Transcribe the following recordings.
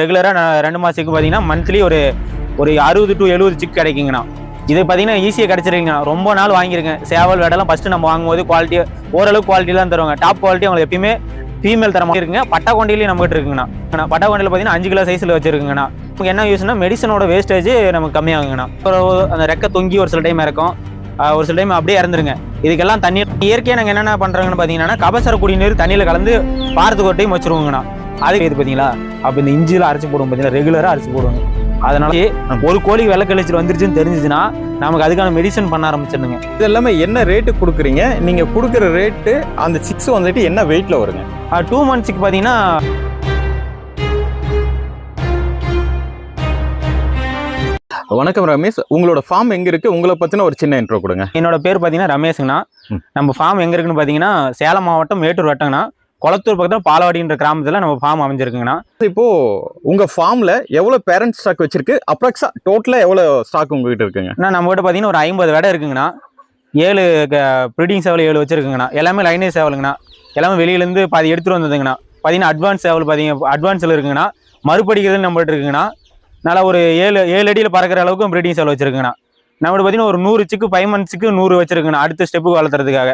ரெகுலராக நான் ரெண்டு மாதத்துக்கு பார்த்தீங்கன்னா மந்த்லி ஒரு ஒரு அறுபது டு எழுபது சிக் கிடைக்குங்கண்ணா. இது பார்த்தீங்கன்னா ஈஸியாக கிடச்சிருக்குங்கண்ணா. ரொம்ப நாள் வாங்கியிருக்கேன். சேவல் வேடெல்லாம் ஃபஸ்ட்டு நம்ம வாங்கும்போது குவாலிட்டி ஓரளவு குவாலிட்டிலாம் தருவாங்க. டாப் குவாலிட்டி அவங்களுக்கு எப்பயுமே ஃபீமேல் தர மாதிரி இருக்குங்க. பட்டா கொண்டையிலையும் நம்மகிட்ட இருக்குங்கண்ணா. பட்டா கொண்டையில் பார்த்தீங்கன்னா அஞ்சு கிலோ சைஸில் வச்சிருக்குங்கண்ணா. இப்போ என்ன யூஸ்னா மெடிசனோட வேஸ்டேஜ் நமக்கு கம்மியாகுங்கண்ணா. அப்புறம் அந்த ரெக்க தொங்கி ஒரு சில டைம் இறக்கும். ஒரு சில டைம் அப்படியே இறந்துருங்க. இதுக்கெல்லாம் தண்ணி இயற்கையாக நாங்கள் என்னென்ன பண்ணுறாங்கன்னு பார்த்தீங்கன்னா கபசர குடிநீர் தண்ணியில் கலந்து வாரத்துக்கு ஒரு டைம் வச்சுருவோங்கண்ணா. அது இது பார்த்தீங்களா அப்போ இந்த இஞ்சியில் அரைச்சி போடுவோம் பார்த்தீங்கன்னா ரெகுலராக அரைச்சி போடுவோங்க அதனால ஒரு கோழி வெள்ளை கழிச்சல் வந்துருச்சுன்னு தெரிஞ்சிச்சுன்னா நமக்கு அதுக்கான மெடிசன் பண்ண ஆரம்பிச்சிருந்துங்க இது எல்லாமே என்ன ரேட்டு கொடுக்குறீங்க? நீங்க கொடுக்குற ரேட்டு அந்த சிக்ஸ் வந்துட்டு என்ன வெயிட்ல வருங்க? டூ மந்த்ஸுக்கு பார்த்தீங்கன்னா வணக்கம் ரமேஷ். உங்களோட ஃபார்ம் எங்க இருக்கு? உங்களை பத்தின ஒரு சின்ன இன்ட்ரோ கொடுங்க. என்னோட பேர் பார்த்தீங்கன்னா ரமேஷுங்கண்ணா. நம்ம ஃபார்ம் எங்கே இருக்குன்னு பார்த்தீங்கன்னா சேலம் மாவட்டம் மேட்டூர் வட்டங்கண்ணா. குளத்தூர் பக்கத்தில் பாலவாடின்ற கிராமத்தில் நம்ம ஃபார்ம் அமைஞ்சிருக்குங்கண்ணா. இப்போ உங்க ஃபார்ம்ல எவ்வளவு பேரண்ட் ஸ்டாக் வச்சிருக்கு? அப்ராக்ஸா டோட்டலா எவ்வளவு ஸ்டாக் உங்ககிட்ட இருக்குங்க? அண்ணா நம்மகிட்ட பார்த்தீங்கன்னா ஒரு ஐம்பது விடை இருக்குங்கண்ணா. ஏழு ப்ரீடிங் சேவல் ஏழு வச்சிருக்குங்கண்ணா. எல்லாமே லைனேஜ் சேவலுங்கண்ணா. எல்லாமே வெளியிலேருந்து பாதி எடுத்துகிட்டு வந்ததுங்கண்ணா. பார்த்தீங்கன்னா அட்வான்ஸ் சேவல் பார்த்தீங்க அட்வான்ஸில் இருக்குங்கண்ணா. மறுபடிக்கிறது நம்மகிட்ட இருக்குங்கண்ணா. நல்லா ஒரு ஏழு ஏழு அடியில் பறக்கிற அளவுக்கு ப்ரீடிங் சேவல் வச்சிருக்குங்கண்ணா. நம்மகிட்ட பார்த்தீங்கன்னா ஒரு நூறு சிக்கு ஃபைவ் மந்த்ஸுக்கு நூறு வச்சிருக்குங்கண்ணா அடுத்த ஸ்டெப்புக்கு வளர்த்துறதுக்காக.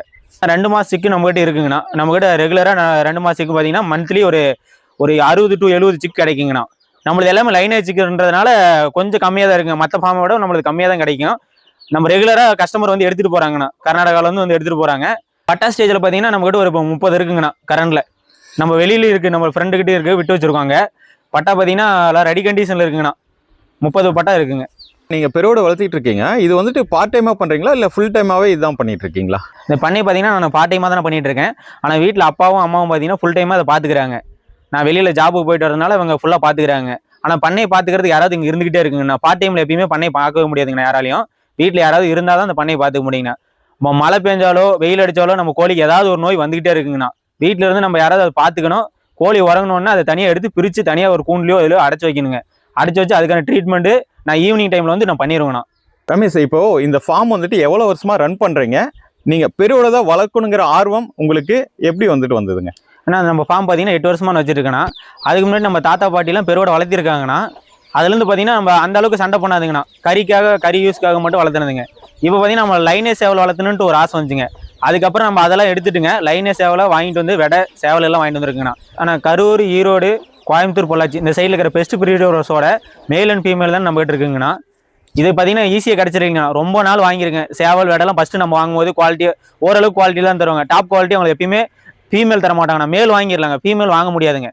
ரெண்டு மாதத்துக்கு நம்மகிட்ட இருக்குங்கண்ணா. நம்மகிட்ட ரெகுலராக ரெண்டு மாதத்துக்கு பார்த்தீங்கன்னா மந்த்லி ஒரு ஒரு அறுபது டு எழுபது சிக் கிடைக்குங்கண்ணா. நம்மளது எல்லாமே லைனேஜ் சிக்குன்றதுனால கொஞ்சம் கம்மியாக தான் இருக்குங்க. மற்ற ஃபார்மை விட நம்மளுக்கு கம்மியாக தான் கிடைக்கும். நம்ம ரெகுலராக கஸ்டமர் வந்து எடுத்துகிட்டு போகிறாங்கண்ணா கர்நாடகாவில் வந்து வந்து எடுத்துகிட்டு போகிறாங்க பட்டா ஸ்டேஜில் பார்த்தீங்கன்னா நம்மகிட்ட ஒரு முப்பது இருக்குங்கண்ணா கரண்டில் நம்ம வெளியில இருக்குது நம்ம ஃப்ரெண்டுக்கிட்டே இருக்குது விட்டு வச்சுருக்காங்க. பட்டா பார்த்தீங்கன்னா எல்லாம் ரெடி கண்டிஷனில் இருக்குங்கண்ணா. முப்பது பட்டா இருக்குங்க. நீங்க பெருவோட வளர்த்திட்டு இருக்கீங்க. இது வந்துட்டு பார்ட் டைமா பண்றீங்களா? இல்ல ஃபுல் டைமாவே இதுதான் பண்ணிட்டு இருக்கீங்களா இந்த பண்ணி பார்த்தீங்கன்னா நான் பார்ட் டைமாக தான் பண்ணிட்டு இருக்கேன் ஆனால் வீட்டில் அப்பாவும் அம்மாவும் பார்த்தீங்கன்னா ஃபுல் டைமாக அதை பார்த்துக்கிறாங்க நான் வெளியில் ஜாபுக்கு போயிட்டு வரதுனால இவங்க ஃபுல்லாக பார்த்துக்கிறாங்க ஆனால் பண்ணை பார்த்துக்கிறதுக்கு யாராவது இங்கே இருந்துகிட்டே இருக்குங்க. நான் பார்ட் டைமில் எப்பயுமே பண்ணை பார்க்கவே முடியாதுங்கண்ணா யாராலையும். வீட்டில் யாராவது இருந்தால் தான் அந்த பண்ணையை பார்த்துக்க முடியுங்கண்ணா நம்ம மழை பெஞ்சாலோ வெயில் அடிச்சாலோ நம்ம கோழிக்கு ஏதாவது ஒரு நோய் வந்துகிட்டே இருக்குங்கண்ணா வீட்டில் இருந்து நம்ம யாராவது அதை பார்த்துக்கணும் கோழி உறங்கணுன்னா அதை தனியாக எடுத்து பிரித்து தனியாக ஒரு கூண்டுலையோ இதிலோ அடைச்சி வைக்கணுங்க. அடைச்சி வச்சு அதுக்கான ட்ரீட்மெண்ட்டு நான் ஈவினிங் டைமில் வந்து நான் பண்ணிடுவேங்கண்ணா ரமேஷ் இப்போ இந்த ஃபார்ம் வந்துட்டு எவ்வளவு வருஷமா ரன் பண்றீங்க? நீங்க பெருவோட தான் வளர்க்கணுங்கிற ஆர்வம் உங்களுக்கு எப்படி வந்துட்டு வந்ததுங்க? ஏன்னா நம்ம ஃபார்ம் பார்த்தீங்கன்னா எட்டு வருஷமா நான் வச்சிருக்கேண்ணா அதுக்கு முன்னாடி நம்ம தாத்தா பாட்டிலாம் பெருவோட வளர்த்திருக்காங்கண்ணா. அதுலேருந்து பார்த்தீங்கன்னா நம்ம அந்த அளவுக்கு சண்டை பண்ணாதுங்கண்ணா. கறிக்காக கறி யூஸ்க்காக மட்டும் வளர்த்துனதுங்க இப்போ பார்த்தீங்கன்னா நம்ம லைனே சேவல் வளர்த்தணுன்ட்டு ஒரு ஆசை வந்துச்சுங்க. அதுக்கப்புறம் நம்ம அதெல்லாம் எடுத்துட்டுங்க. லைனே சேவலை வாங்கிட்டு வந்து விட சேவல் எல்லாம் வாங்கிட்டு வந்துருக்குங்கண்ணா. ஆனால் கரூர் ஈரோடு கோயம்புத்தூர் பொள்ளாச்சி இந்த சைடில் இருக்கிற பெஸ்ட் ப்ரீடர்ஸோட மேல் அண்ட் ஃபீமேல் தான் நம்மகிட்ட இருக்குங்கண்ணா இது பார்த்தீங்கன்னா ஈஸியாக கிடச்சிருக்குங்கண்ணா. ரொம்ப நாள் வாங்கியிருக்கேன் சேவல் வேடெல்லாம் ஃபஸ்ட்டு நம்ம வாங்கும்போது குவாலிட்டி ஓரளவு குவாலிட்டிலாம் தருவாங்க. டாப் குவாலிட்டி அவங்களுக்கு எப்பயுமே ஃபீமேல் தர மாட்டாங்கண்ணா. மேல் வாங்கிடலாங்க. ஃபீமேல் வாங்க முடியாதுங்க.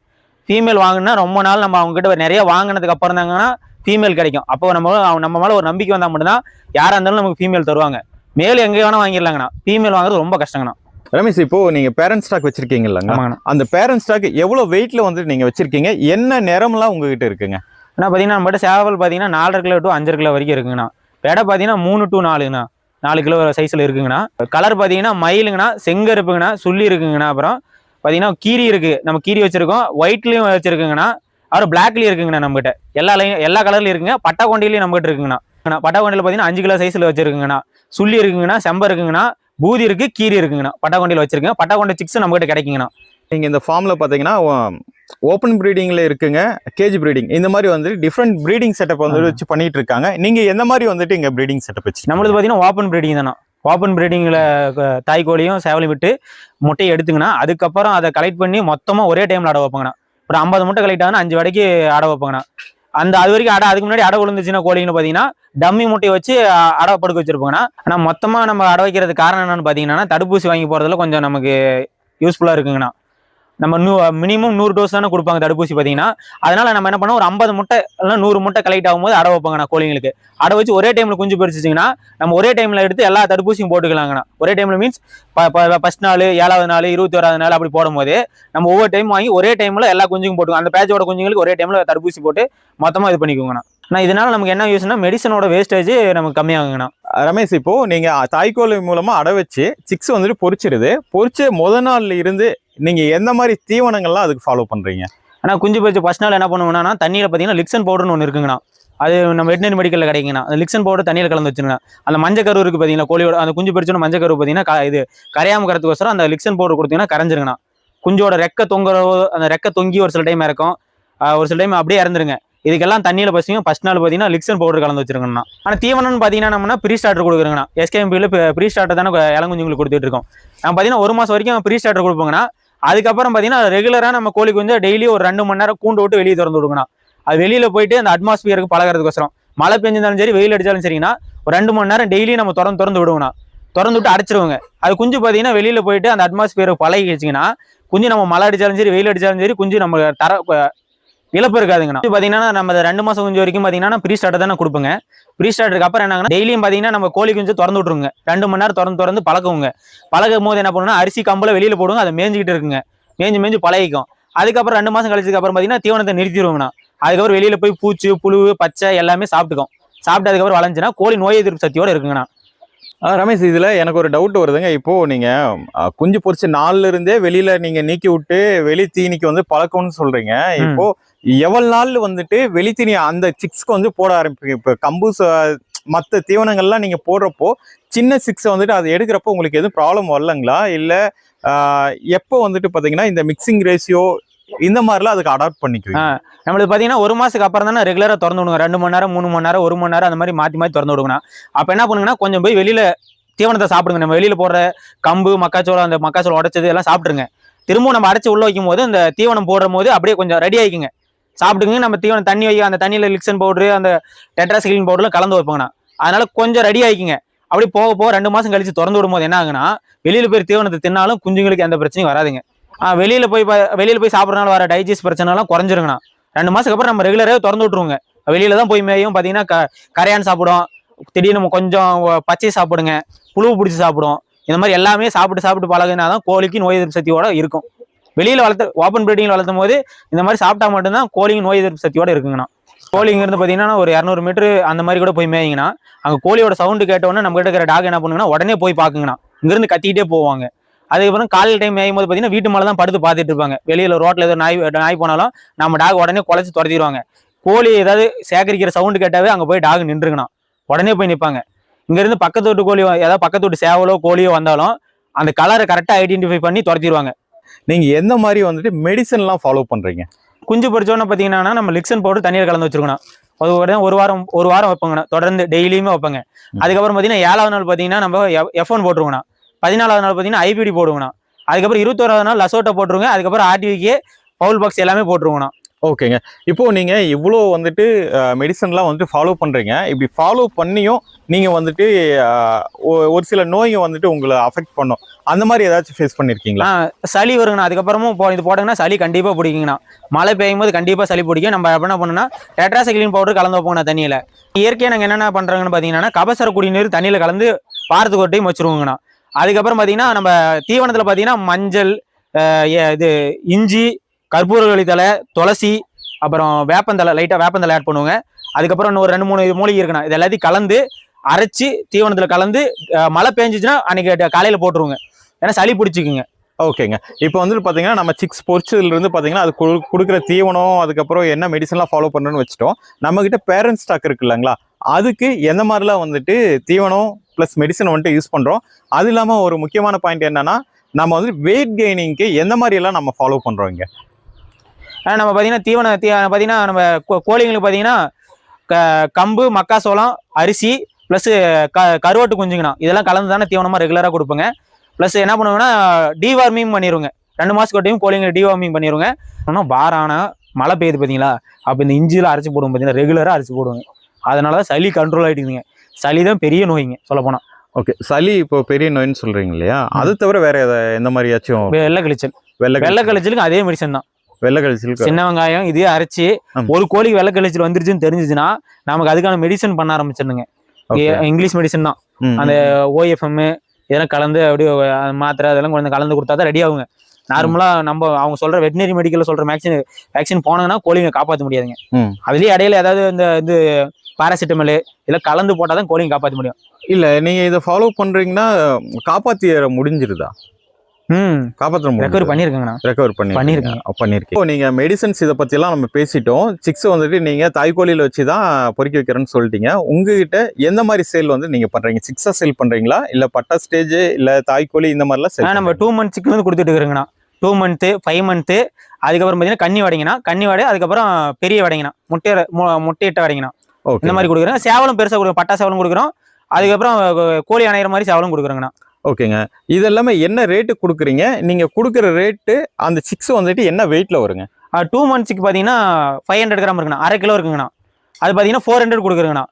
ஃபீமேல் வாங்கினா ரொம்ப நாள் நம்ம அவங்க கிட்ட நிறைய வாங்கினதுக்கு அப்புறம் தாங்கன்னா ஃபீமேல் கிடைக்கும். அப்போ நம்ம நம்ம மேலே ஒரு நம்பிக்கை வந்தால் மட்டும்தான் யாராக இருந்தாலும் நமக்கு ஃபீமேல் தருவாங்க. மேல் எங்கே வேணால் வாங்கிடலாங்கண்ணா. ஃபீமேல் வாங்குறது ரொம்ப கஷ்டங்கண்ணா. ரமேஷ் இப்போ நீங்க பேரண்ட் ஸ்டாக் வச்சிருக்கீங்கல்லங்க ஆமாங்கண்ணா அந்த பேரண்ட் ஸ்டாக் எவ்வளவு வெயிட்ல வந்துட்டு நீங்க வச்சிருக்கீங்க? என்ன நிறம்லாம் உங்ககிட்ட இருக்குங்க? ஆனால் பார்த்தீங்கன்னா நம்மகிட்ட சேவல் பார்த்தீங்கன்னா நாலரை கிலோ டு அஞ்சரை கிலோ வரைக்கும் இருக்குங்கண்ணா. எடை பார்த்தீங்கன்னா மூணு டு நாலுங்கண்ணா. நாலு கிலோ சைஸில் இருக்குங்கண்ணா. கலர் பார்த்தீங்கன்னா மயிலுங்கண்ணா செங்கருப்புங்கண்ணா சுள்ளி இருக்குங்கண்ணா. அப்புறம் பார்த்தீங்கன்னா கீரி இருக்குது நம்ம கீரி வச்சுருக்கோம். ஒயிட்லேயும் வச்சுருக்குங்கண்ணா. அப்புறம் பிளாக்லேயும் இருக்குங்கண்ணா நம்மகிட்ட. எல்லா லைன் எல்லா கலர்லையும் இருக்குங்க. பட்டா கொண்டையிலையும் நம்மகிட்ட இருக்குங்கண்ணா. பட்டா கொண்டையில் பார்த்தீங்கன்னா அஞ்சு கிலோ சைஸில் வச்சுருக்குங்கண்ணா. சுள்ளி இருக்குங்கண்ணா செம்ப இருக்குங்கண்ணா பூதி இருக்கு கீரி இருக்குங்கண்ணா. பட்டா கொண்டையில் வச்சிருக்கேன். பட்டா கொண்டை சிக்ஸ் நம்மகிட்ட கிடைக்குங்கண்ணா. நீங்க இந்த ஃபார்ம்ல பாத்தீங்கன்னா ஓப்பன் ப்ரீடிங்ல இருக்குங்க கேஜ் ப்ரீடிங் இந்த மாதிரி வந்து டிஃப்ரெண்ட் ப்ரீடிங் செட்டப் வந்து. வச்சு பண்ணிட்டு இருக்காங்க. நீங்க எந்த மாதிரி வந்துட்டு இங்க ப்ரீடிங் செட்டப் வச்சு நம்மளது பார்த்தீங்கன்னா ஓப்பன் ப்ரீடிங் தானே ஓப்பன் ப்ரீடிங்கில் தாய் கோழியும் சேவலையும் விட்டு முட்டையை எடுத்துங்கண்ணா. அதுக்கப்புறம் அதை கலெக்ட் பண்ணி மொத்தமாக ஒரே டைமில் அடை வைப்பாங்கண்ணா. ஒரு ஐம்பது முட்டை கலெக்ட் ஆகுனா அஞ்சு வடைக்கு அடை வைப்பாங்கண்ணா. அந்த அது வரைக்கும் அடை அதுக்கு முன்னாடி அடை விழுந்துச்சுன்னா கோழின்னு பார்த்தீங்கன்னா டம்மி முட்டையை வச்சு அடை படுக்க வச்சிருப்போங்கண்ணா. ஆனால் மொத்தமாக நம்ம அடை வைக்கிறது காரணம் என்னன்னு பார்த்தீங்கன்னா தடுப்பூசி வாங்கி போகிறதுல கொஞ்சம் நமக்கு யூஸ்ஃபுல்லாக இருக்குங்கண்ணா. நம்ம நூ மினிமம் நூறு டோஸ் தானே கொடுப்பாங்க தடுப்பூசி பார்த்தீங்கன்னா. அதனால நம்ம என்ன பண்ணோம் ஒரு ஐம்பது முட்டை இல்லைன்னா நூறு முட்டை கலெக்ட் ஆகும்போது அடை வைப்பாங்கண்ணா கோழிங்களுக்கு. அடை வச்சு ஒரே டைமில் குஞ்சு பறிச்சிச்சிங்கன்னா நம்ம ஒரே டைமில் எடுத்து எல்லா தடுப்பூசியும் போட்டுக்கலாங்கண்ணா. ஒரே டைமில் மீன்ஸ் ஃபஸ்ட் நாள் ஏழாவது நாள் இருபத்தி ஓராவது நாள் அப்படி போடும்போது நம்ம ஒவ்வொரு டைம் வாங்கி ஒரே டைமில் எல்லா குஞ்சுக்கும் போட்டுக்கோங்க அந்த பேட்சோட குஞ்சுங்களுக்கு ஒரே டைமில் தடுப்பூசி போட்டு மொத்தமாக இது பண்ணிக்கோங்கண்ணா. ஆனால் இதனால் நமக்கு என்ன யூஸ்னா மெடிசனோட வேஸ்டேஜ் நமக்கு கம்மியாகுங்கண்ணா. ரமேஷ் இப்போ நீங்கள் தாய்க்கோழி மூலமாக அடை வச்சு சிக்ஸ் வந்துட்டு பொறிச்சிருது பொறிச்ச முத நாள்ல இருந்து நீங்கள் எந்த மாதிரி தீவனங்கள்லாம் அதுக்கு ஃபாலோ பண்ணுறீங்க ஆனால் குஞ்சு பறிச்சு ஃபர்ஸ்ட் நாள் என்ன பண்ணுவோம்னா தண்ணியில் பார்த்தீங்கன்னா லிக்சன் பவுடர்னு ஒன்று இருக்குங்கண்ணா. அது நம்ம வெட்டினரி மெடிக்கலில் கிடைக்குங்கண்ணா. அந்த லிக்சன் பவுடர் தண்ணியில் கலந்து வச்சுருங்க அந்த மஞ்சள் கரு இருக்குது பார்த்தீங்கன்னா கோழியோட அந்த குஞ்சு பறிச்சோன்னு மஞ்சள் கரு பார்த்தீங்கன்னா இது கரையாம கரத்துக்கோசரம் அந்த லிக்சன் பவுடர் கொடுத்தீங்கன்னா கரைஞ்சிருங்கண்ணா. குஞ்சோட ரெக்க தொங்குற அந்த ரெக்க தொங்கி ஒரு சில டைம் இறக்கும். ஒரு சில டைம் அப்படியே இறந்துருங்க. இதுக்கெல்லாம் தண்ணியில் பசிங்க ஃபஸ்ட் நாள் பார்த்தீங்கன்னா லிக்சன் பவுடர் கலந்து வச்சிருக்கணும்னா ஆனால் தீவனம்னு பார்த்தீங்கன்னா நம்ம ப்ரீ ஸ்டார்டர் கொடுக்குறோங்கண்ணா எஸ்கேஎம்பியில் ப்ரீ ஸ்டார்டர் தானே இளங்குஞ்சுங்களுக்கு கொடுத்துட்டு இருக்கோம். நம்ம பார்த்தீங்கன்னா ஒரு மாதம் வரைக்கும் ப்ரீ ஸ்டார்டர் கொடுப்போங்கண்ணா. அதுக்கப்புறம் பார்த்தீங்கன்னா ரெகுலராக நம்ம கோழி குஞ்சு டெய்லி ஒரு ரெண்டு மணி நேரம் கூண்டு விட்டு வெளியே திறந்து விடுங்கண்ணா. அது வெளியில் போயிட்டு அந்த அட்மாஸ்பியருக்கு பழகிறதுக்கோசரம். மழை பெஞ்சிருந்தாலும் சரி வெயில் அடித்தாலும் சரிங்கண்ணா ஒரு ரெண்டு மணி நேரம் டெய்லி நம்ம திறந்து திறந்து விடுவோங்கண்ணா திறந்து விட்டு அடைச்சிருவோங்க. அது குஞ்சு பார்த்தீங்கன்னா வெளியில் போயிட்டு அந்த அட்மாஸ்பியருக்கு பழகிச்சிங்கன்னா குஞ்சு நம்ம மழை அடித்தாலும் சரி வெயில் அடித்தாலும் சரி குஞ்சு நம்ம தர இழப்பு இருக்காதுங்கண்ணா. பாத்தீங்கன்னா பார்த்தீங்கன்னா நம்ம ரெண்டு மாசம் குஞ்சு வரைக்கும் பார்த்தீங்கன்னா ப்ரீ ஸ்டார்ட் தானே கொடுப்பங்க. ப்ரீ ஸ்டார்டருக்கு அப்புறம் என்னங்கன்னா டெய்லியும் பார்த்தீங்கன்னா நம்ம கோழி குஞ்சு திறந்து விட்ருங்க ரெண்டு மணி நேரம் திறந்து திறந்து பழக்குவோங்க. பழகும் போது என்ன பண்ணுவோம்னா அரிசி கம்பல வெளியில போடுவோம் அதை மேய்ஞ்சிக்கிட்டு இருக்குங்க. மேஞ்சு மேஞ்சு பழகிக்கும். அதுக்கப்புறம் ரெண்டு மாசம் கழிச்சதுக்கு அப்புறம் பார்த்தீங்கன்னா தீவனத்தை நிறுத்திடுவோங்கண்ணா அதுக்கப்புறம் வெளியில போய் பூச்சி புழு பச்சை எல்லாமே சாப்பிட்டுக்கும். சாப்பிட்டு அதுக்கப்புறம் வளைஞ்சுன்னா கோழி நோய் எதிர்ப்பு சக்தியோட இருக்குங்கண்ணா. ரமேஷ் இதுல எனக்கு ஒரு டவுட் வருதுங்க. இப்போ நீங்க ஆ, குஞ்சு பொரிச்ச நாள்ல இருந்தே வெளியில நீங்க நீக்கி விட்டு வெளி தீனிக்கு வந்து பழக்கம்னு சொல்றீங்க. இப்போ எவ்வளவு நாள் வந்துட்டு வெளி தீனி அந்த சிக்ஸ்க்கு வந்து போட ஆரம்பிப்பீங்க? இப்போ கம்பு ச- மத்த தீவனங்கள்லாம் நீங்க போடுறப்போ சின்ன சிக்ஸை வந்துட்டு அது எடுக்கிறப்போ உங்களுக்கு எதுவும் ப்ராப்ளம் வரலங்களா? இல்ல எப்போ வந்துட்டு பாத்தீங்கன்னா இந்த மிக்சிங் ரேஷியோ இந்த மாதிரிலாம் அதுக்கு அடாப்ட் பண்ணிக்குவீங்க. நம்மளுக்கு பார்த்தீங்கன்னா ஒரு மாசத்துக்கு அப்புறம் தானே ரெகுலராக திறந்து விடுங்க. ரெண்டு மணி நேரம் மூணு மணி நேரம் ஒரு மணி நேரம் அந்த மாதிரி மாற்றி மாற்றி திறந்து விடுங்கண்ணா அப்போ என்ன பண்ணுங்கன்னா கொஞ்சம் போய் வெளியில் தீவனத்தை சாப்பிடுங்க. நம்ம வெளியில் போடுற கம்பு மக்காச்சோளம் அந்த மக்காச்சோளம் உடச்சது எல்லாம் சாப்பிடுங்க திரும்பவும் நம்ம அடைச்சி உள்ள வைக்கும் போது இந்த தீவனம் போடுற போது அப்படியே கொஞ்சம் ரெடி ஆகிக்குங்க சாப்பிட்டுங்க நம்ம தீவனம் தண்ணி வைக்க அந்த தண்ணியில் லிக்சன் பவுடரு அந்த டெட்ராசிலின் பவுடர்லாம் கலந்து வைப்பாங்கண்ணா. அதனால கொஞ்சம் ரெடி ஆகிக்குங்க அப்படி போக போக ரெண்டு மாதம் கழிச்சு திறந்து விடும் போது என்ன ஆகுன்னா வெளியில் போய் தீவனத்தை தின்னாலும் குஞ்சுங்களுக்கு எந்த பிரச்சனையும் வராதுங்க. வெளியில் போய் வெளியில் போய் சாப்பிட்றதுனால வர டைஜஸ்ட் பிரச்சனைலாம் குறைஞ்சிருங்கண்ணா. ரெண்டு மாதத்துக்கு அப்புறம் நம்ம ரெகுலராக திறந்து விட்ருவோங்க வெளியில தான் போய் மேயும். பார்த்தீங்கன்னா க கரையான் சாப்பிடும் திடீர்னு நம்ம கொஞ்சம் பச்சை சாப்பிடுங்க. புழு பிடிச்சி சாப்பிடும் இந்த மாதிரி எல்லாமே சாப்பிட்டு சாப்பிட்டு பழகுனா தான் கோழிக்கு நோய் எதிர்ப்பு சக்தியோட இருக்கும். வெளியில் வளர்த்து ஓப்பன் பிரீடிங்ல வளர்த்தும் போது இந்த மாதிரி சாப்பிட்டா மட்டும்தான் கோழிக்கு நோய் எதிர்ப்பு சக்தியோட இருக்குங்கண்ணா. கோழிங்கிறது பார்த்தீங்கன்னா ஒரு இரநூறு மீட்ரு அந்த மாதிரி கூட போய் மேயிங்கன்னா அங்கே கோழியோட சவுண்டு கேட்டோன்னே நம்ம கிட்ட இருக்கிற டாக் என்ன பண்ணுங்கன்னா உடனே போய் பார்க்குங்கண்ணா. இங்கிருந்து கத்திக்கிட்டே போவாங்க. அதுக்கப்புறம் காலையில் டைம் மேயும் போது பார்த்தீங்கன்னா வீட்டு மேலே தான் படுத்து பார்த்துட்டு இருப்பாங்க. வெளியில ரோட்ல ஏதோ நாய் நாய் போனாலும் நம்ம டாக் உடனே குலைச்சு துரத்திடுவாங்க. கோழி ஏதாவது சேகரிக்கிற சவுண்டு கேட்டாவே அங்கே போய் டாக் நின்றுக்கணும். உடனே போய் நிற்பாங்க இங்கேருந்து பக்கத்து வீட்டு கோழி ஏதாவது பக்கத்து வீட்டு சேவலோ கோழியோ வந்தாலும் அந்த கலரை கரெக்டாக ஐடென்டிஃபை பண்ணி துரத்திடுவாங்க. நீங்க எந்த மாதிரி வந்துட்டு மெடிசன்லாம் ஃபாலோ பண்றீங்க? குஞ்சு பொறிச்சோன்னு பார்த்தீங்கன்னா நம்ம லிக்சன் பவுடர் தண்ணியில் கலந்து வச்சிருக்கணும். அது ஒரு ஒரு வாரம் ஒரு வாரம் வைப்போங்கண்ணா தொடர்ந்து டெய்லியுமே வைப்பாங்க. அதுக்கப்புறம் பார்த்தீங்கன்னா ஏழாவது நாள் பார்த்தீங்கன்னா நம்ம எஃப் ஒன் போட்டுருவோங்கண்ணா பதினாலாவது நாள் பார்த்தீங்கன்னா ஐபிடி போடுவோங்கண்ணா அதுக்கப்புறம் இருபத்தோராவது நாள் லசோட்டை போட்டுருங்க. அதுக்கப்புறம் ஆர்டிவிக்கு பவுல் பாக்ஸ் எல்லாமே போட்டுருவோங்கண்ணா ஓகேங்க. இப்போ நீங்க இவ்வளோ வந்துட்டு மெடிசன்லாம் வந்துட்டு ஃபாலோ பண்றீங்க. இப்படி ஃபாலோ பண்ணியும் நீங்க வந்துட்டு ஒரு சில நோய்ங்க வந்துட்டு உங்களை அஃபெக்ட் பண்ணும். அந்த மாதிரி ஏதாச்சும் ஃபேஸ் பண்ணிருக்கீங்களா? ஆ, சளி வருங்கண்ணா. அதுக்கப்புறமும் போ இது போட்டோங்கன்னா சளி கண்டிப்பாக பிடிக்குங்கண்ணா. மழை பெய்யும் போது கண்டிப்பாக சளி பிடிக்கும். நம்ம என்ன பண்ணோம்னா டெட்ராசைக்ளின் பவுடர் கலந்து வைப்போங்கண்ணா தண்ணியில். இயற்கையாக நாங்கள் என்னென்ன பண்ணுறாங்கன்னு பார்த்தீங்கன்னா கபசர குடிநீர் தண்ணியில் கலந்து வாரத்துக்கு ஒரு டைம் வச்சுருவோங்கண்ணா. அதுக்கப்புறம் பார்த்தீங்கன்னா நம்ம தீவனத்தில் பார்த்தீங்கன்னா மஞ்சள் ஏ- இது இஞ்சி கற்பூரவள்ளி தலை துளசி அப்புறம் வேப்பந்தலை லைட்டாக வேப்பந்தலை ஆட் பண்ணுவோங்க. அதுக்கப்புறம் இன்னும் ஒரு ரெண்டு மூணு மூலிகை இருக்கணும் இது எல்லாத்தையும் கலந்து அரைச்சி தீவனத்தில் கலந்து மழை பெஞ்சிச்சுன்னா அன்னைக்கு காலையில் போட்டுருவோங்க. ஏன்னா சளி பிடிச்சிக்குங்க. ஓகேங்க. இப்போ வந்துட்டு பார்த்தீங்கன்னா நம்ம சிக்ஸ் பொரிச்சதுலேருந்து பார்த்தீங்கன்னா அது கொடுக்குற தீவனம் அதுக்கப்புறம் என்ன மெடிசன்லாம் ஃபாலோ பண்ணுறோன்னு வச்சுட்டோம். நம்மக்கிட்ட கிட்ட பேரண்ட் ஸ்டாக் இருக்கு இல்லைங்களா? அதுக்கு எந்த மாதிரிலாம் வந்துட்டு தீவனம் ப்ளஸ் மெடிசன் வந்துட்டு யூஸ் பண்ணுறோம் அது இல்லாமல் ஒரு முக்கியமான பாயிண்ட் என்னென்னா நம்ம வந்து வெயிட் கெய்னிங்க்கு எந்த மாதிரியெல்லாம் நம்ம ஃபாலோ பண்ணுறோம் இங்கே? நம்ம பார்த்தீங்கன்னா தீவன தீ பார்த்தீங்கன்னா நம்ம கோ- கோழிங்களுக்கு பார்த்தீங்கன்னா க கம்பு மக்காசோளம் அரிசி ப்ளஸ்ஸு க கருவாட்டு குஞ்சுங்கண்ணா. இதெல்லாம் கலந்து தானே தீவனமாக ரெகுலராக கொடுப்போங்க. ப்ளஸ் என்ன பண்ணுவோங்கன்னா டிவார்மிங் பண்ணிடுவோங்க ரெண்டு மாதத்துக்கு டைம் கோழிங்களை டிவார்மிங் பண்ணிடுவோங்க ஆனால் பாரான மழை பெய்யுது பார்த்தீங்களா அப்போ இந்த இஞ்சியில் அரைச்சி போடுவோம் பார்த்தீங்கன்னா ரெகுலராக அரைச்சி போடுவோங்க. அதனால தான் சளி கண்ட்ரோல் ஆகிட்டுங்க சளி தான் பெரிய நோய்ங்க சொல்ல போனால் ஓகே சளி இப்போ பெரிய நோய்னு சொல்றீங்க இல்லையா? அது தவிர வேற எந்த மாதிரியாச்சும்? வெள்ளை கழிச்சல். வெள்ளை வெள்ளை கழிச்சலுக்கு அதே மெடிசன் தான். வெள்ளை கழிச்சல் சின்ன வெங்காயம் இதே அரைச்சி. ஒரு கோழிக்கு வெள்ளை கழிச்சல் வந்துருச்சுன்னு தெரிஞ்சுச்சுன்னா நமக்கு அதுக்கான மெடிசன் பண்ண ஆரம்பிச்சிருந்துங்க. இங்கிலீஷ் மெடிசன் தான். அந்த ஓஎஃப்எம் இதெல்லாம் கலந்து அப்படியே மாத்திரை அதெல்லாம் கொஞ்சம் கலந்து கொடுத்தா தான் ரெடி ஆகுங்க. நார்மலா நம்ம அவங்க சொல்ற வெட்டினரி மெடிக்கல்ல சொல்ற வேக்சின் வேக்சின் போனாங்கன்னா கோழிங்க காப்பாற்ற முடியாதுங்க. அதுலயே இடையில ஏதாவது இந்த இது பாராசிட்டமல் இதெல்லாம் கலந்து போட்டால் தான் கோழிங்க காப்பாற்ற முடியும். இல்ல நீங்க இதை ஃபாலோ பண்றீங்கன்னா காப்பாத்திய முடிஞ்சிருதா? ம். காப்பாற்ற ரெக்கவரி முடியும் பண்ணியிருக்கேங்கண்ணா ரெக்கவர் பண்ணி பண்ணியிருக்கேன். பண்ணிருக்கீங்க. இப்போ நீங்க மெடிசன்ஸ் இதை எல்லாம் நம்ம பேசிட்டோம். சிக்ஸ் வந்துட்டு நீங்க தாய்க்கோழியில வச்சு தான் பொறிக்க வைக்கிறேன்னு சொல்லிட்டீங்க. உங்ககிட்ட எந்த மாதிரி சேல் வந்து நீங்க பண்றீங்க? சிக்ஸா சேல் பண்றீங்களா? இல்ல பட்டா ஸ்டேஜ் இல்ல தாய்க்கோழி இந்த மாதிரிலாம் சேல் நம்ம டூ மந்த்ஸ்க்கு வந்து கொடுத்துட்டு இருக்கிறோங்கண்ணா. டூ மந்த்து ஃபைவ் மந்த்து அதுக்கப்புறம் பார்த்தீங்கன்னா கன்னி வடைங்கண்ணா. கன்னி வடை அதுக்கப்புறம் பெரிய வடைங்கண்ணா. முட்டை முட்டையிட்ட வடைங்கண்ணா. இந்த மாதிரி கொடுக்குறோம் சேவலும் பெருசாக கொடுக்குறோம் பட்டா சேவலும் கொடுக்குறோம். அதுக்கப்புறம் கோழி அணையிற மாதிரி சேவலும் கொடுக்குறோங்கண்ணா. ஓகேங்க. இது எல்லாமே என்ன ரேட்டு கொடுக்குறீங்க? நீங்க கொடுக்குற ரேட்டு அந்த சிக்ஸ் வந்துட்டு என்ன வெயிட்ல வருங்க? டூ மந்த்ஸுக்கு பார்த்தீங்கன்னா ஃபைவ் ஹண்ட்ரட் கிராம் இருக்குண்ணா அரை கிலோ இருக்குங்கண்ணா. அது பார்த்தீங்கன்னா ஃபோர் ஹண்ட்ரட் கொடுக்குறோங்கண்ணா.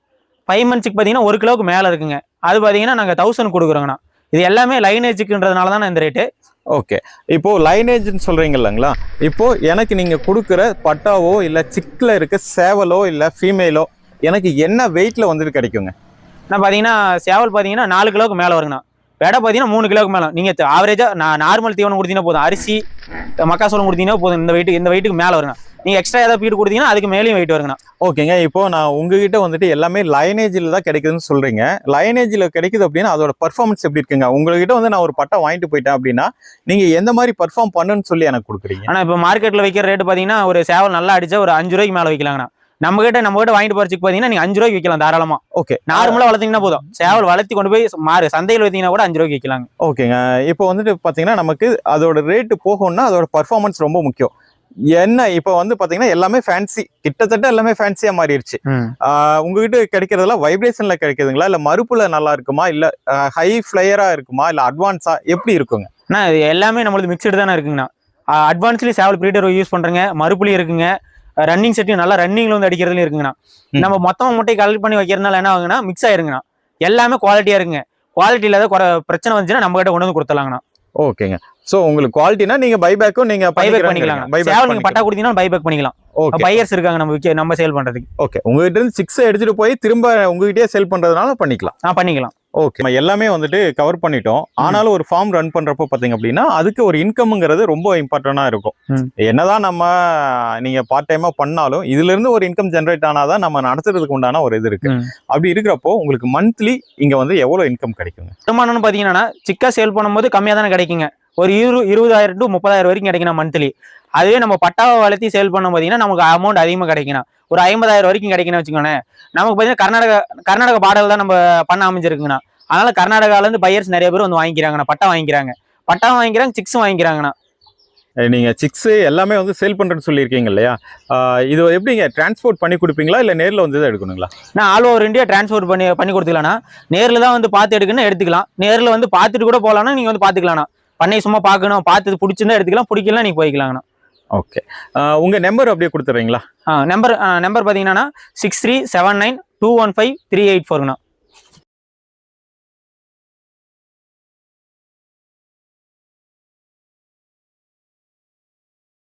ஃபைவ் மந்த்ஸுக்கு பார்த்தீங்கன்னா ஒரு கிலோவுக்கு மேலே இருக்குங்க. அது பார்த்தீங்கன்னா நாங்கள் தௌசண்ட் கொடுக்குறோங்கண்ணா. இது எல்லாமே லைனேஜுக்குன்றதுனால தான் இந்த ரேட்டு ஓகே. இப்போ லைனேஜ்னு சொல்றீங்க இல்லைங்களா? இப்போ எனக்கு நீங்க கொடுக்குற பட்டாவோ இல்ல சிக்ல இருக்க சேவலோ இல்ல ஃபீமேலோ எனக்கு என்ன வெயிட்ல வந்துட்டு கிடைக்குங்க? நான் பார்த்தீங்கன்னா சேவல் பார்த்தீங்கன்னா நாலு கிலோவுக்கு மேலே வருங்கண்ணா. வெடை பார்த்தீங்கன்னா மூணு கிலோவுக்கு மேலே. நீங்கள் ஆவரேஜாக நான் நார்மல் தீவனம் கொடுத்தீங்கன்னா போதும். அரிசி மக்காசோளம் கொடுத்தீங்கன்னா போதும். இந்த வெயிட்டுக்கு இந்த வெயிட்டுக்கு மேலே வருங்க நீங்கள் எக்ஸ்ட்ரா ஏதாவது ஃபீடு கொடுத்தீங்கன்னா அதுக்கு மேலேயும் வெயிட் வருங்கண்ணா. ஓகேங்க. இப்போ நான் உங்ககிட்ட வந்துட்டு எல்லாமே லைனேஜில் தான் கிடைக்குதுன்னு சொல்றீங்க. லைனேஜில் கிடைக்குது அப்படின்னா அதோட பர்ஃபார்மன்ஸ் எப்படி இருக்குங்க? உங்ககிட்ட வந்து நான் ஒரு பட்டா வாங்கிட்டு போயிட்டேன் அப்படின்னா நீங்க எந்த மாதிரி பர்ஃபார்ம் பண்ணுன்னு சொல்லி எனக்கு கொடுக்குறீங்க. ஆனால் இப்போ மார்க்கெட்டில் வைக்கிற ரேட்டு பார்த்தீங்கன்னா ஒரு சேவல் நல்லா அடிச்சா ஒரு அஞ்சு ரூபாய்க்கு மேலே வைக்கலாங்கண்ணா. நம்ம கிட்ட நம்ம கிட்ட வாங்கிட்டு போறதுக்கு பார்த்தீங்கன்னா நீங்கள் அஞ்சு ரூபாய்க்கு விற்கலாம் தாராளமா. ஓகே நார்மலாக வளர்த்தீங்கன்னா போதும். சேவல் வளர்த்தி கொண்டு போய் மாறு சந்தையில் வைத்தீங்கன்னா கூட அஞ்சு ரூபாய்க்கு விற்கலாங்க ஓகேங்க இப்போ வந்துட்டு பார்த்தீங்கன்னா நமக்கு அதோட ரேட்டு போகணும்னா அதோட பர்ஃபார்மன்ஸ் ரொம்ப முக்கியம். என்ன? இப்போ வந்து பார்த்தீங்கன்னா எல்லாமே ஃபேன்சி கிட்டத்தட்ட எல்லாமே ஃபேன்சியாக மாறிடுச்சு. உங்ககிட்ட கிடைக்கிறதெல்லாம் வைப்ரேஷன்ல கிடைக்குதுங்களா? இல்லை மறுப்புல நல்லா இருக்குமா? இல்லை ஹை ஃப்ளையரா இருக்குமா? இல்லை அட்வான்ஸா எப்படி இருக்குங்க? இது எல்லாமே நம்மளுக்கு மிக்சடு தானே இருக்குங்கண்ணா. அட்வான்ஸ்லி சேவல் ப்ரீடர் யூஸ் பண்ணுறேங்க மறுப்புலி இருக்குங்க. ரன்னிங் செட்டையும் நல்லா ரன்னிங்ல வந்து அடிக்கிறதுலையும் இருக்குங்கண்ணா. நம்ம மொத்தமாக முட்டை கலெக்ட் பண்ணி வைக்கிறதுனால என்ன ஆகுங்கன்னா மிக்ஸ் ஆயிருங்கண்ணா. எல்லாமே குவாலிட்டியாக இருக்குங்க. குவாலிட்டியில் ஏதாவது குறை பிரச்சனை வந்துச்சுன்னா நம்ம கிட்ட கொண்டு வந்து கொடுத்துலாங்கண்ணா ஓகேங்க. ஸோ உங்களுக்கு குவாலிட்டினா நீங்க பைபேக்கும் நீங்க பைபேக் பண்ணிக்கலாம் சேவல் நீங்கள் பட்டா கொடுத்தீங்கன்னா பைபேக் பண்ணிக்கலாம். பையர்ஸ் இருக்காங்க நம்ம விக்க நம்ம சேல் பண்ணுறதுக்கு ஓகே உங்ககிட்ட இருந்து சிக்ஸ் எடுத்துட்டு போய் திரும்ப உங்ககிட்டயே செல் பண்றதுனால பண்ணிக்கலாம். ஆ பண்ணிக்கலாம். ஓகே நம்ம எல்லாமே வந்துட்டு கவர் பண்ணிட்டோம். ஆனாலும் ஒரு ஃபார்ம் ரன் பண்றப்போ பாத்தீங்க அப்படின்னா அதுக்கு ஒரு இன்கம்ங்கிறது ரொம்ப இம்பார்ட்டண்டா இருக்கும். என்னதான் நம்ம நீங்க பார்ட் டைமா பண்ணாலும் இதுல இருந்து ஒரு இன்கம் ஜென்ரேட் ஆனாதான் நம்ம நடத்துறதுக்கு உண்டான ஒரு இது இருக்கு. அப்படி இருக்கிறப்போ உங்களுக்கு மந்த்லி இங்க வந்து எவ்வளவு இன்கம் கிடைக்குங்க? வருமானம்னு பார்த்தீங்கன்னா சிக்கா சேல் பண்ணும்போது கம்மியாக தானே கிடைக்குங்க. ஒரு இரு இருபதாயிரம் டு முப்பதாயிரம் வரைக்கும் கிடைக்கணும் மந்த்லி அதுவே நம்ம பட்டாவை வளர்த்தி சேல் பண்ண பார்த்தீங்கன்னா நமக்கு அமௌண்ட் அதிகமாக கிடைக்கணும். ஒரு ஐம்பதாயிரம் வரைக்கும் கிடைக்கணும் வச்சுக்கோங்களேன். நமக்கு பார்த்தீங்கன்னா கர்நாடகா கர்நாடக பாடல் தான் நம்ம பண்ண அமைஞ்சிருக்குங்கண்ணா அதனால கர்நாடகாலேருந்து பையர்ஸ் நிறைய பேர் வந்து வாங்கிக்கிறாங்கண்ணா. பட்டா வாங்கிக்கிறாங்க. பட்டா வாங்கிக்கிறாங்க சிக்ஸும் வாங்கிக்கிறாங்கண்ணா. அஹ் நீங்க சிக்ஸ் எல்லாமே வந்து சேல் பண்றேன்னு சொல்லியிருக்கீங்க இல்லையா? இது எப்படிங்க டிரான்ஸ்போர்ட் பண்ணி கொடுப்பீங்களா? இல்ல நேர்ல வந்து தான் எடுக்கணுங்களா? நான் ஆல் ஓவர் இந்தியா டிரான்ஸ்போர்ட் பண்ணி பண்ணி கொடுத்துக்கலாம்ண்ணா நேரில் தான் வந்து பார்த்து எடுக்கணும் எடுத்துக்கலாம். நேரில் வந்து பார்த்துட்டு கூட போகலாம்னா நீங்கள் வந்து பார்த்துக்கலாம்ண்ணா. பண்ணை சும்மா பார்க்கணும். பார்த்து பிடிச்சிருந்தா எடுத்துக்கலாம். பிடிக்கலாம் நீங்கள் போய்க்கலாங்கண்ணா. ஓகே உங்கள் நம்பர் அப்படியே கொடுத்துறீங்களா நம்பர் நம்பர் பார்த்தீங்கன்னா six three seven nine two one five three eight ஃபோருங்கண்ணா